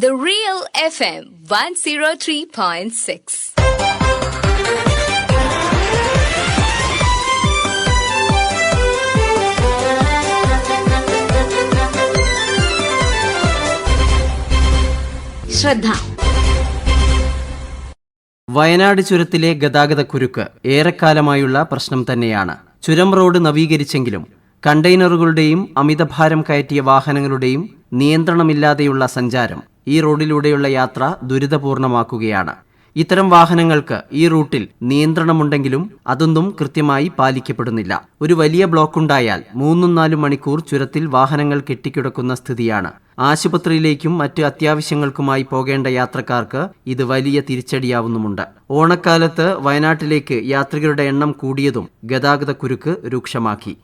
The Real FM 103.6. ശ്രദ്ധ വയനാട് ചുരത്തിലെ ഗതാഗത കുരുക്ക് ഏറെക്കാലമായുള്ള പ്രശ്നം തന്നെയാണ് ചുരം റോഡ് നവീകരിച്ചെങ്കിലും കണ്ടെയ്നറുകളുടെയും അമിതഭാരം കയറ്റിയ വാഹനങ്ങളുടെയും നിയന്ത്രണമില്ലാതെയുള്ള സഞ്ചാരം ഈ റോഡിലൂടെയുള്ള യാത്ര ദുരിതപൂർണമാക്കുകയാണ്. ഇത്തരം വാഹനങ്ങൾക്ക് ഈ റൂട്ടിൽ നിയന്ത്രണമുണ്ടെങ്കിലും അതൊന്നും കൃത്യമായി പാലിക്കപ്പെടുന്നില്ല. ഒരു വലിയ ബ്ലോക്കുണ്ടായാൽ മൂന്നും നാലും മണിക്കൂർ ചുരത്തിൽ വാഹനങ്ങൾ കെട്ടിക്കിടക്കുന്ന സ്ഥിതിയാണ്. ആശുപത്രിയിലേക്കും മറ്റ് അത്യാവശ്യങ്ങൾക്കുമായി പോകേണ്ട യാത്രക്കാർക്ക് ഇത് വലിയ തിരിച്ചടിയാവുന്നുമുണ്ട്. ഓണക്കാലത്ത് വയനാട്ടിലേക്ക് യാത്രികരുടെ എണ്ണം കൂടിയതും ഗതാഗതക്കുരുക്ക് രൂക്ഷമാക്കി.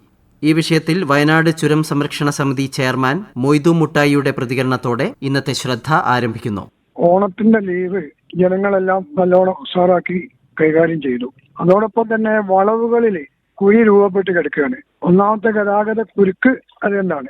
ഈ വിഷയത്തിൽ വയനാട് ചുരം സംരക്ഷണ സമിതി ചെയർമാൻ മൊയ്തു മുട്ടായിയുടെ പ്രതികരണത്തോടെ ഇന്നത്തെ ശ്രദ്ധ ആരംഭിക്കുന്നു. ഓണത്തിന്റെ ലീവ് ജനങ്ങളെല്ലാം നല്ലോണം ഉഷാറാക്കി കൈകാര്യം ചെയ്തു. അതോടൊപ്പം തന്നെ വളവുകളിൽ കുഴി രൂപപ്പെട്ട് കിടക്കുകയാണ്. ഒന്നാമത്തെ ഗതാഗത കുരുക്ക് അത് എന്താണ്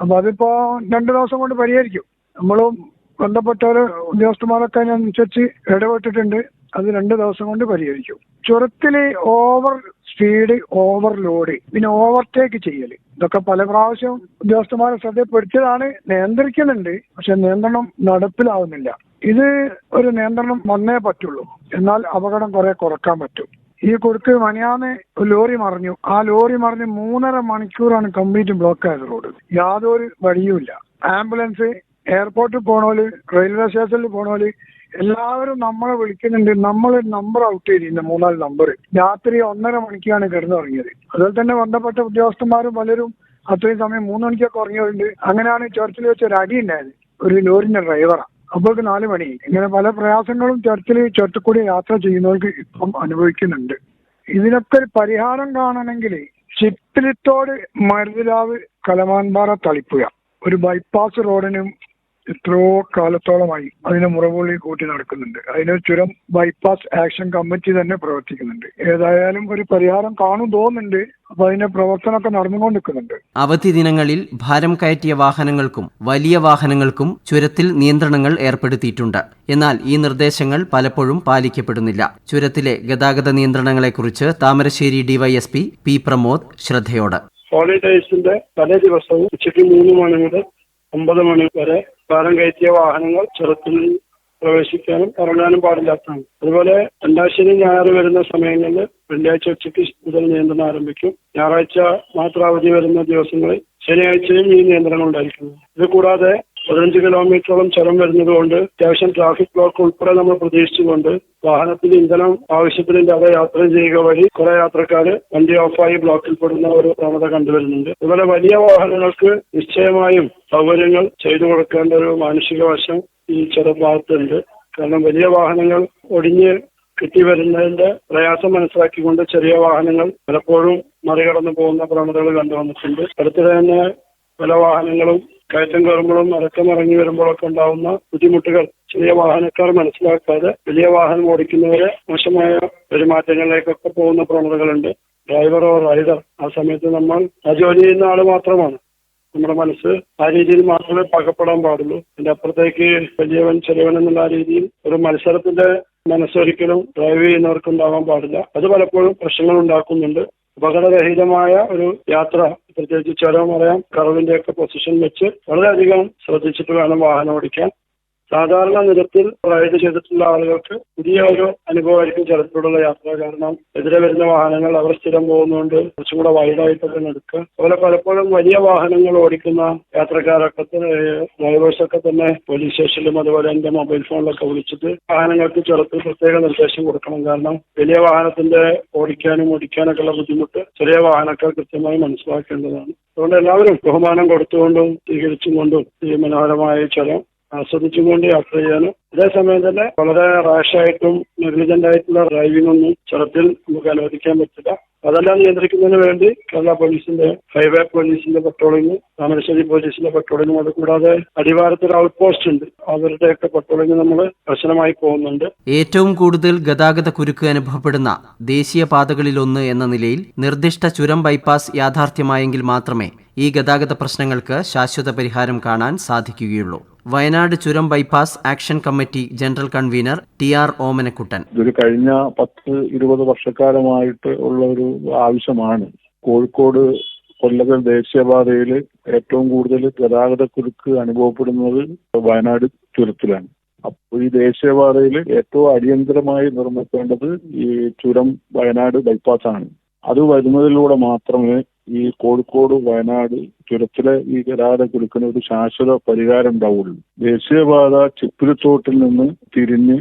അപ്പൊ അതിപ്പോ രണ്ടു ദിവസം കൊണ്ട് പരിഹരിക്കും. നമ്മളും ബന്ധപ്പെട്ടവര് ഉദ്യോഗസ്ഥന്മാരൊക്കെ അതിനനുസരിച്ച് ഇടപെട്ടിട്ടുണ്ട്. അത് രണ്ട് ദിവസം കൊണ്ട് പരിഹരിക്കും. ചുരത്തിൽ ഓവർ സ്പീഡ് ഓവർലോഡ് പിന്നെ ഓവർടേക്ക് ചെയ്യൽ ഇതൊക്കെ പല പ്രാവശ്യം ഉദ്യോഗസ്ഥന്മാരെ ശ്രദ്ധപ്പെടുത്തിയതാണ് നിയന്ത്രിക്കുന്നുണ്ട് പക്ഷെ നിയന്ത്രണം നടപ്പിലാവുന്നില്ല. ഇത് ഒരു നിയന്ത്രണം വന്നേ പറ്റുള്ളൂ. എന്നാൽ അപകടം കുറെ കുറയ്ക്കാൻ പറ്റും. ഈ കൊടുക്ക് മനിയാന്ന് ലോറി മറിഞ്ഞു. ആ ലോറി മറിഞ്ഞ് മൂന്നര മണിക്കൂറാണ് കംപ്ലീറ്റ് ബ്ലോക്ക് ആയത് റോഡ്. യാതൊരു വഴിയുമില്ല. ആംബുലൻസ് എയർപോർട്ടിൽ പോണോൽ റെയിൽവേ സ്റ്റേഷനിൽ പോണോൽ എല്ലാവരും നമ്മളെ വിളിക്കുന്നുണ്ട്. നമ്മൾ നമ്പർ ഔട്ട് ചെയ്തിരുന്നു മൂന്നാൽ നമ്പർ രാത്രി ഒന്നര മണിക്കാണ് കിടന്നുറങ്ങിയത്. അതുപോലെ തന്നെ ബന്ധപ്പെട്ട ഉദ്യോഗസ്ഥന്മാരും പലരും അത്രയും സമയം മൂന്ന് മണിക്കൊക്കെ ഉറങ്ങിയവരുണ്ട്. അങ്ങനെയാണ് ചർച്ചിൽ വെച്ച് ഒരു അടി ഉണ്ടായത്. ഒരു ലോറിന്റെ ഡ്രൈവറാണ് അപ്പോഴേക്ക് നാല് മണി. ഇങ്ങനെ പല പ്രയാസങ്ങളും ചർച്ചിൽ ചുരത്തിക്കൂടി യാത്ര ചെയ്യുന്നവർക്ക് ഇപ്പം അനുഭവിക്കുന്നുണ്ട്. ഇതിനൊക്കെ ഒരു പരിഹാരം കാണണമെങ്കിൽ ചിപ്പിലിത്തോട് മരുതിലാവ് കലമാൻപാറ തളിപ്പുക ഒരു ബൈപ്പാസ് റോഡിനും എത്രയോ കാലത്തോളമായി അതിനെ മുറവുള്ളി കൂട്ടി നടക്കുന്നുണ്ട്. അതിന് ചുരം ബൈപ്പാസ് ആക്ഷൻ കമ്മിറ്റി തന്നെ പ്രവർത്തിക്കുന്നുണ്ട്. ഏതായാലും ഒരു പരിഹാരം കാണും തോന്നുന്നുണ്ട്. അപ്പൊ അതിന്റെ പ്രവർത്തനമൊക്കെ നടന്നുകൊണ്ടിരിക്കുന്നുണ്ട്. അവധി ദിനങ്ങളിൽ ഭാരം കയറ്റിയ വാഹനങ്ങൾക്കും വലിയ വാഹനങ്ങൾക്കും ചുരത്തിൽ നിയന്ത്രണങ്ങൾ ഏർപ്പെടുത്തിയിട്ടുണ്ട്. എന്നാൽ ഈ നിർദ്ദേശങ്ങൾ പലപ്പോഴും പാലിക്കപ്പെടുന്നില്ല. ചുരത്തിലെ ഗതാഗത നിയന്ത്രണങ്ങളെക്കുറിച്ച് താമരശ്ശേരി ഡിവൈഎസ്പി പി പ്രമോദ് ശ്രദ്ധയോട്. ഹോളിഡേയ്സിന്റെ തലേ ദിവസവും ഉച്ചയ്ക്ക് മൂന്ന് മണി മുതൽ ഒമ്പത് മണി വരെ ഭാരം കയറ്റിയ വാഹനങ്ങൾ ചുരത്തിൽ പ്രവേശിക്കാനും ഇറങ്ങാനും പാടില്ലാത്തതാണ്. അതുപോലെ രണ്ടാഴ്ചയും ഞായർ വരുന്ന സമയങ്ങളിൽ വെള്ളിയാഴ്ച ഉച്ചയ്ക്ക് മുതൽ നിയന്ത്രണം ആരംഭിക്കും. ഞായറാഴ്ച മാത്രം അവധി വരുന്ന ദിവസങ്ങളിൽ ശനിയാഴ്ചയും ഈ നിയന്ത്രണം ഉണ്ടായിരിക്കുന്നു. ഇത് കൂടാതെ പതിനഞ്ച് കിലോമീറ്ററോളം ചുരം വരുന്നതുകൊണ്ട് അത്യാവശ്യം ട്രാഫിക് ബ്ലോക്ക് ഉൾപ്പെടെ നമ്മൾ പ്രതീക്ഷിച്ചുകൊണ്ട് വാഹനത്തിൽ ഇന്ധനം ആവശ്യത്തിനില്ലാതെ യാത്ര ചെയ്യുക വഴി കുറെ യാത്രക്കാര് വണ്ടി ഓഫായി ബ്ലോക്കിൽ പെടുന്ന ഒരു പ്രവണത കണ്ടുവരുന്നുണ്ട്. അതുപോലെ വലിയ വാഹനങ്ങൾക്ക് നിശ്ചയമായും സൗകര്യങ്ങൾ ചെയ്തു കൊടുക്കേണ്ട ഒരു മാനുഷിക വശം ഈ ചെറുഭാഗത്തുണ്ട് കാരണം വലിയ വാഹനങ്ങൾ ഒടിഞ്ഞ് കിട്ടി വരുന്നതിന്റെ പ്രയാസം മനസ്സിലാക്കിക്കൊണ്ട് ചെറിയ വാഹനങ്ങൾ പലപ്പോഴും മറികടന്നു പോകുന്ന പ്രവണതകൾ കണ്ടുവന്നിട്ടുണ്ട്. അടുത്തിടെ തന്നെ പല വാഹനങ്ങളും കയറ്റം കയറുമ്പോഴും ഇറക്കം ഇറങ്ങി വരുമ്പോഴൊക്കെ ഉണ്ടാവുന്ന ബുദ്ധിമുട്ടുകൾ ചെറിയ വാഹനക്കാർ മനസ്സിലാക്കാതെ വലിയ വാഹനം ഓടിക്കുന്നവരെ മോശമായ പെരുമാറ്റങ്ങളിലേക്കൊക്കെ പോകുന്ന പ്രവണതകളുണ്ട്. ഡ്രൈവറോ റൈഡർ ആ സമയത്ത് നമ്മൾ ആ ജോലി ചെയ്യുന്ന ആൾ മാത്രമാണ്. നമ്മുടെ മനസ്സ് ആ രീതിയിൽ മാത്രമേ പാകപ്പെടാൻ പാടുള്ളൂ. അതിന്റെ അപ്പുറത്തേക്ക് വലിയവൻ ചെറിയവൻ എന്നുള്ള രീതിയിൽ ഒരു മത്സരത്തിന്റെ മനസ്സൊരിക്കലും ഡ്രൈവ് ചെയ്യുന്നവർക്ക് ഉണ്ടാവാൻ പാടില്ല. അത് പലപ്പോഴും പ്രശ്നങ്ങൾ ഉണ്ടാക്കുന്നുണ്ട്. അപകടരഹിതമായ ഒരു യാത്ര പ്രത്യേകിച്ച് ചുരം കറവിന്റെ ഒക്കെ പൊസിഷൻ വെച്ച് വളരെയധികം ശ്രദ്ധിച്ചിട്ട് വേണം വാഹനം ഓടിക്കാൻ സാധാരണ നിരത്തിൽ റൈഡ് ചെയ്തിട്ടുള്ള ആളുകൾക്ക് പുതിയ ഒരു അനുഭവമായിരിക്കും ചിലപ്പോഴുള്ള യാത്ര. കാരണം എതിരെ വരുന്ന വാഹനങ്ങൾ അവർ സ്ഥിരം പോകുന്നതുകൊണ്ട് കുറച്ചും കൂടെ വൈഡായിട്ടൊക്കെ എടുക്കുക. അതുപോലെ പലപ്പോഴും വലിയ വാഹനങ്ങൾ ഓടിക്കുന്ന യാത്രക്കാരൊക്കെ ഡ്രൈവേഴ്സൊക്കെ തന്നെ പോലീസ് സ്റ്റേഷനിലും അതുപോലെ എന്റെ മൊബൈൽ ഫോണിലൊക്കെ വിളിച്ചിട്ട് വാഹനങ്ങൾക്ക് ചുരത്തിൽ പ്രത്യേക നിർദ്ദേശം കൊടുക്കണം. കാരണം വലിയ വാഹനത്തിന്റെ ഓടിക്കാനും ഓടിക്കാനൊക്കെ ഉള്ള ബുദ്ധിമുട്ട് ചെറിയ വാഹനക്കാർ കൃത്യമായി മനസ്സിലാക്കേണ്ടതാണ്. അതുകൊണ്ട് എല്ലാവരും ബഹുമാനം കൊടുത്തുകൊണ്ടും സ്വീകരിച്ചും കൊണ്ടും ഈ മനോഹരമായ ചുരം ആസ്വദിച്ചുകൊണ്ട് യാത്ര ചെയ്യാനും. അതേസമയം തന്നെ വളരെ റാഷായിട്ടും നെഗ്ലിജന്റ് ആയിട്ടുള്ള ഡ്രൈവിംഗ് ഒന്നും ചെറുപ്പത്തിൽ നമുക്ക് അനുവദിക്കാൻ പറ്റില്ല. അതെല്ലാം നിയന്ത്രിക്കുന്നതിന് വേണ്ടി കേരള പോലീസിന്റെ ഹൈവേ പോലീസിന്റെ പട്രോളിംഗ് താമരശ്ശേരി പോലീസിന്റെ പട്രോളിംഗും അത് കൂടാതെ ഔട്ട് പോസ്റ്റ് ഉണ്ട്. അവരുടെയൊക്കെ പട്രോളിംഗ് നമ്മൾ കർശനമായി പോകുന്നുണ്ട്. ഏറ്റവും കൂടുതൽ ഗതാഗത കുരുക്ക് അനുഭവപ്പെടുന്ന ദേശീയ പാതകളിലൊന്ന് എന്ന നിലയിൽ നിർദ്ദിഷ്ട ചുരം ബൈപ്പാസ് യാഥാർത്ഥ്യമായെങ്കിൽ മാത്രമേ ഈ ഗതാഗത പ്രശ്നങ്ങൾക്ക് ശാശ്വത പരിഹാരം കാണാൻ സാധിക്കുകയുള്ളൂ. വയനാട് ചുരം bypass action committee general convener T R Omanakuttan. ഇതൊരു കഴിഞ്ഞ പത്ത് ഇരുപത് വർഷക്കാലമായിട്ട് ഉള്ള ഒരു ആവശ്യമാണ്. കോഴിക്കോട് കൊല്ലകൽ ദേശീയപാതയിൽ ഏറ്റവും കൂടുതൽ ഗതാഗത കുരുക്ക് അനുഭവപ്പെടുന്നത് വയനാട് ചുരത്തിലാണ്. അപ്പോൾ ഈ ദേശീയപാതയിൽ ഏറ്റവും അടിയന്തരമായി നിർമ്മിക്കേണ്ടത് ഈ ചുരം വയനാട് ബൈപ്പാസ് ആണ് അത് വരുന്നതിലൂടെ മാത്രമേ ഈ കോഴിക്കോട് വയനാട് ചുരത്തിലെ ഈ ഗതാഗത കുരുക്കിന് ഒരു ശാശ്വത പരിഹാരം ഉണ്ടാവുള്ളൂ. ദേശീയപാത ചിപ്പിലിത്തോട്ടിൽ നിന്ന് തിരിഞ്ഞ്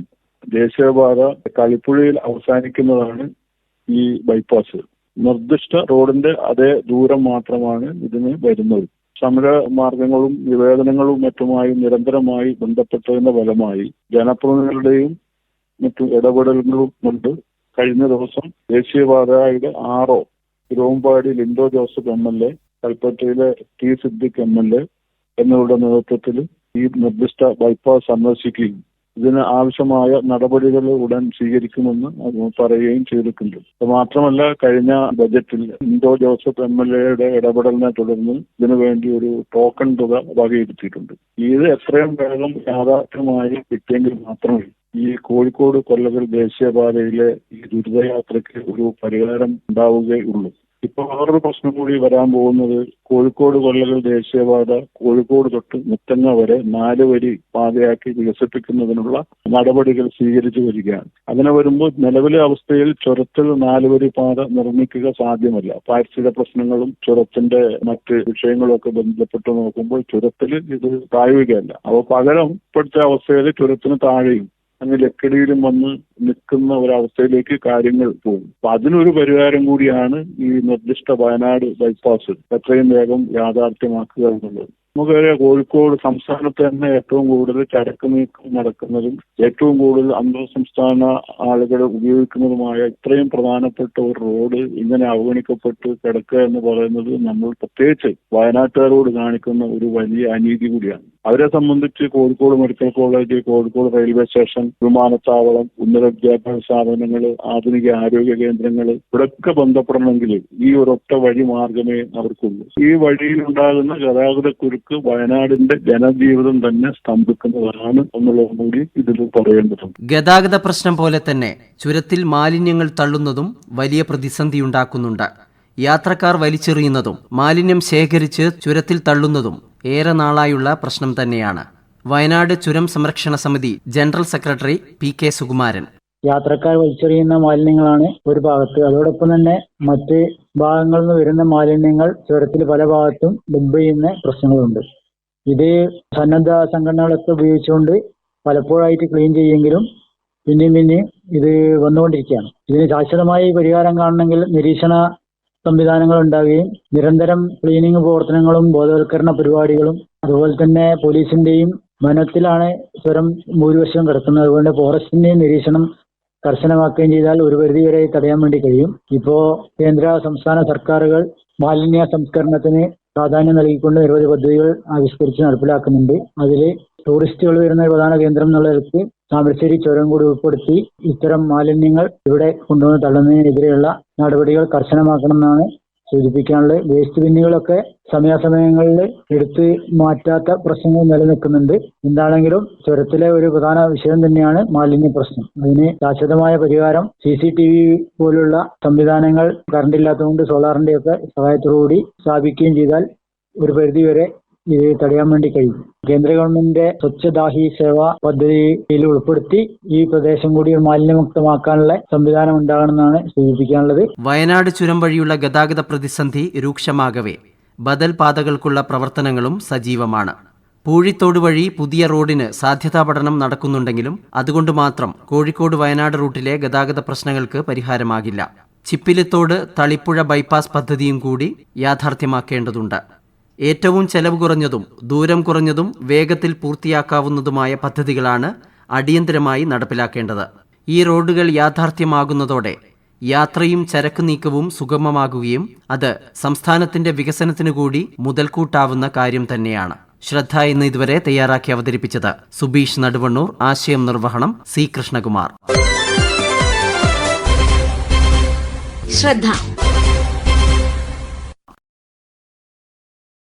ദേശീയപാത കളിപ്പുഴയിൽ അവസാനിക്കുന്നതാണ് ഈ ബൈപ്പാസ് നിർദ്ദിഷ്ട റോഡിന്റെ അതേ ദൂരം മാത്രമാണ് ഇതിന് വരുന്നത്. സമര മാർഗങ്ങളും നിവേദനങ്ങളും മറ്റുമായി നിരന്തരമായി ബന്ധപ്പെട്ടതിന്റെ ഫലമായി ജനപ്രതിനിധികളുടെയും മറ്റു ഇടപെടലുകളും കൊണ്ട് കഴിഞ്ഞ ദിവസം ദേശീയപാതയുടെ ആറോ Thiruvambady Linto Joseph M L A കൽപ്പറ്റയിലെ T Siddique M L A എന്നിവരുടെ നേതൃത്വത്തിൽ ഈ നിർദ്ദിഷ്ട ബൈപ്പാസ് സന്ദർശിക്കുകയും ഇതിന് ആവശ്യമായ നടപടികൾ ഉടൻ സ്വീകരിക്കുമെന്ന് പറയുകയും ചെയ്തിട്ടുണ്ട്. മാത്രമല്ല കഴിഞ്ഞ ബജറ്റിൽ ഇൻഡോ ജോസഫ് എം എൽ എയുടെ ഇടപെടലിനെ തുടർന്ന് ഇതിനു വേണ്ടി ഒരു ടോക്കൺ തുക വകയിരുത്തിയിട്ടുണ്ട്. ഇത് എത്രയും വേഗം യാഥാർത്ഥ്യമായി കിട്ടിയെങ്കിൽ മാത്രമേ ഈ കോഴിക്കോട് കൊല്ലകൽ ദേശീയപാതയിലെ ഈ ദുരിതയാത്രയ്ക്ക് ഒരു പരിഹാരം ഉണ്ടാവുകയുള്ളൂ ഇപ്പൊ വേറൊരു പ്രശ്നം കൂടി വരാൻ പോകുന്നത് കോഴിക്കോട് കൊല്ലകൽ ദേശീയപാത കോഴിക്കോട് തൊട്ട് മുത്തങ്ങ വരെ നാല് വരി പാതയാക്കി വികസിപ്പിക്കുന്നതിനുള്ള നടപടികൾ സ്വീകരിച്ചു വരികയാണ്. അങ്ങനെ വരുമ്പോൾ നിലവിലെ അവസ്ഥയിൽ ചുരത്തിൽ നാല് വരി പാത നിർമ്മിക്കുക സാധ്യമല്ല. പാരിസ്ഥിതിക പ്രശ്നങ്ങളും ചുരത്തിന്റെ മറ്റ് വിഷയങ്ങളും ഒക്കെ ബന്ധപ്പെട്ട് നോക്കുമ്പോൾ ചുരത്തിൽ ഇത് പ്രായോഗികമല്ല അപ്പോൾ പകരം ഇപ്പോഴത്തെ അവസ്ഥയിൽ ചുരത്തിന് താഴെയും അങ്ങ് ലക്കടിയിലും വന്ന് നിൽക്കുന്ന ഒരവസ്ഥയിലേക്ക് കാര്യങ്ങൾ പോകും. അപ്പൊ അതിനൊരു പരിഹാരം കൂടിയാണ് ഈ നിർദ്ദിഷ്ട വയനാട് ബൈപ്പാസ്. എത്രയും വേഗം യാഥാർത്ഥ്യമാക്കുക എന്നുള്ളത്. നമുക്കറിയാം കോഴിക്കോട് സംസ്ഥാനത്ത് തന്നെ ഏറ്റവും കൂടുതൽ ചരക്ക് നീക്കം നടക്കുന്നതും ഏറ്റവും കൂടുതൽ അന്തർ സംസ്ഥാന ആളുകൾ ഉപയോഗിക്കുന്നതുമായ ഇത്രയും പ്രധാനപ്പെട്ട ഒരു റോഡ് ഇങ്ങനെ അവഗണിക്കപ്പെട്ട് കിടക്കുക എന്ന് പറയുന്നത് നമ്മൾ പ്രത്യേകിച്ച് വയനാട്ടുകാരോട് കാണിക്കുന്ന ഒരു വലിയ അനീതി കൂടിയാണ്. അവരെ സംബന്ധിച്ച് Kozhikode medical college Kozhikode railway station വിമാനത്താവളം ഉന്നത വിദ്യാഭ്യാസ സ്ഥാപനങ്ങൾ ആധുനിക ആരോഗ്യ കേന്ദ്രങ്ങൾ ഇവിടെയൊക്കെ ബന്ധപ്പെടണമെങ്കിൽ ഈ ഒരൊറ്റ വഴി മാർഗമേ അവർക്കുള്ളൂ. ഈ വഴിയിലുണ്ടാകുന്ന ഗതാഗത കുരുക്ക് വയനാടിന്റെ ജനജീവിതം തന്നെ സ്തംഭിക്കുന്നതാണ് എന്നുള്ളതും കൂടി ഇതിൽ പറയേണ്ടതുണ്ട്. ഗതാഗത പ്രശ്നം പോലെ തന്നെ ചുരത്തിൽ മാലിന്യങ്ങൾ തള്ളുന്നതും വലിയ പ്രതിസന്ധി ഉണ്ടാക്കുന്നുണ്ട്. യാത്രക്കാർ വലിച്ചെറിയുന്നതും മാലിന്യം ശേഖരിച്ച് ചുരത്തിൽ തള്ളുന്നതും ഏറെ നാളായുള്ള പ്രശ്നം തന്നെയാണ്. വയനാട് ചുരം സംരക്ഷണ സമിതി general secretary P K Sukumaran. യാത്രക്കാർ വലിച്ചെറിയുന്ന മാലിന്യങ്ങളാണ് ഒരു ഭാഗത്ത്. അതോടൊപ്പം തന്നെ മറ്റ് ഭാഗങ്ങളിൽ നിന്ന് വരുന്ന മാലിന്യങ്ങൾ ചുരത്തിൽ പല ഭാഗത്തും ഡംപ് ചെയ്യുന്ന പ്രശ്നങ്ങളുണ്ട്. ഇത് സന്നദ്ധ സംഘടനകളൊക്കെ ഉപയോഗിച്ചുകൊണ്ട് പലപ്പോഴായിട്ട് ക്ലീൻ ചെയ്യുമെങ്കിലും പിന്നെയും പിന്നെയും ഇത് വന്നുകൊണ്ടിരിക്കുകയാണ്. ഇതിന് ശാശ്വതമായി പരിഹാരം കാണണമെങ്കിൽ നിരീക്ഷണ സംവിധാനങ്ങൾ ഉണ്ടാവുകയും നിരന്തരം ക്ലീനിങ് പ്രവർത്തനങ്ങളും ബോധവൽക്കരണ പരിപാടികളും അതുപോലെ തന്നെ പോലീസിന്റെയും വനത്തിലാണ് സ്വരം ഭൂരിപക്ഷം കിടക്കുന്നത്. അതുകൊണ്ട് ഫോറസ്റ്റിന്റെയും നിരീക്ഷണം കർശനമാക്കുകയും ചെയ്താൽ ഒരു പരിധി വരെ തടയാൻ വേണ്ടി കഴിയും. ഇപ്പോ കേന്ദ്ര സംസ്ഥാന സർക്കാരുകൾ മാലിന്യ സംസ്കരണത്തിന് പ്രാധാന്യം നൽകിക്കൊണ്ട് നിരവധി പദ്ധതികൾ ആവിഷ്കരിച്ച് നടപ്പിലാക്കുന്നുണ്ട്. അതിൽ ടൂറിസ്റ്റുകൾ വരുന്ന പ്രധാന കേന്ദ്രം എന്നുള്ള നിലയ്ക്ക് താമരശ്ശേരി ചുരം കൂടി ഉൾപ്പെടുത്തി ഇത്തരം മാലിന്യങ്ങൾ ഇവിടെ കൊണ്ടുവന്ന് തള്ളുന്നതിനെതിരെയുള്ള നടപടികൾ കർശനമാക്കണമെന്നാണ് സൂചിപ്പിക്കാനുള്ളത്. വേസ്റ്റ് ബിന്നുകളൊക്കെ സമയാസമയങ്ങളിൽ എടുത്ത് മാറ്റാത്ത പ്രശ്നങ്ങൾ നിലനിൽക്കുന്നുണ്ട്. എന്താണെങ്കിലും ചുരത്തിലെ ഒരു പ്രധാന വിഷയം തന്നെയാണ് മാലിന്യ പ്രശ്നം. അതിന് ശാശ്വതമായ പരിഹാരം സി സി ടി വി പോലുള്ള സംവിധാനങ്ങൾ കറണ്ട് ഇല്ലാത്തതുകൊണ്ട് സോളാറിന്റെ ഒക്കെ സഹായത്തോടുകൂടി സ്ഥാപിക്കുകയും ചെയ്താൽ ഒരു പരിധി വരെ ഇത് തടയാൻ വേണ്ടി കഴിയും. കേന്ദ്ര ഗവൺമെന്റിന്റെ സ്വച്ഛദാഹി സേവ പദ്ധതിയിൽ ഉൾപ്പെടുത്തി ഈ പ്രദേശം കൂടി മാലിന്യമുക്തമാക്കാനുള്ള സംവിധാനം ഉണ്ടാകണമെന്നാണ് സൂചിപ്പിക്കാനുള്ളത്. വയനാട് ചുരം വഴിയുള്ള ഗതാഗത പ്രതിസന്ധി രൂക്ഷമാകവേ. ബദൽ പാതകൾക്കുള്ള പ്രവർത്തനങ്ങളും സജീവമാണ്. പൂഴിത്തോട് വഴി പുതിയ റോഡിന് സാധ്യതാ പഠനം നടക്കുന്നുണ്ടെങ്കിലും അതുകൊണ്ട് മാത്രം കോഴിക്കോട് വയനാട് റൂട്ടിലെ ഗതാഗത പ്രശ്നങ്ങൾക്ക് പരിഹാരമാകില്ല. ചിപ്പിലിത്തോട് തളിപ്പുഴ ബൈപ്പാസ് പദ്ധതിയും കൂടി യാഥാർത്ഥ്യമാക്കേണ്ടതുണ്ട്. ഏറ്റവും ചെലവ് കുറഞ്ഞതും ദൂരം കുറഞ്ഞതും വേഗത്തിൽ പൂർത്തിയാക്കാവുന്നതുമായ പദ്ധതികളാണ് അടിയന്തരമായി നടപ്പിലാക്കേണ്ടത്. ഈ റോഡുകൾ യാഥാർത്ഥ്യമാകുന്നതോടെ യാത്രയും ചരക്ക് നീക്കവും സുഗമമാകുകയും അത് സംസ്ഥാനത്തിന്റെ വികസനത്തിനു കൂടി മുതൽക്കൂട്ടാവുന്ന കാര്യം തന്നെയാണ്. ശ്രദ്ധ ഇന്ന് ഇതുവരെ തയ്യാറാക്കി അവതരിപ്പിച്ചത് സുബീഷ് നടുവണ്ണൂർ ആശയം നിർവഹണം സി കൃഷ്ണകുമാർ. ശ്രദ്ധ.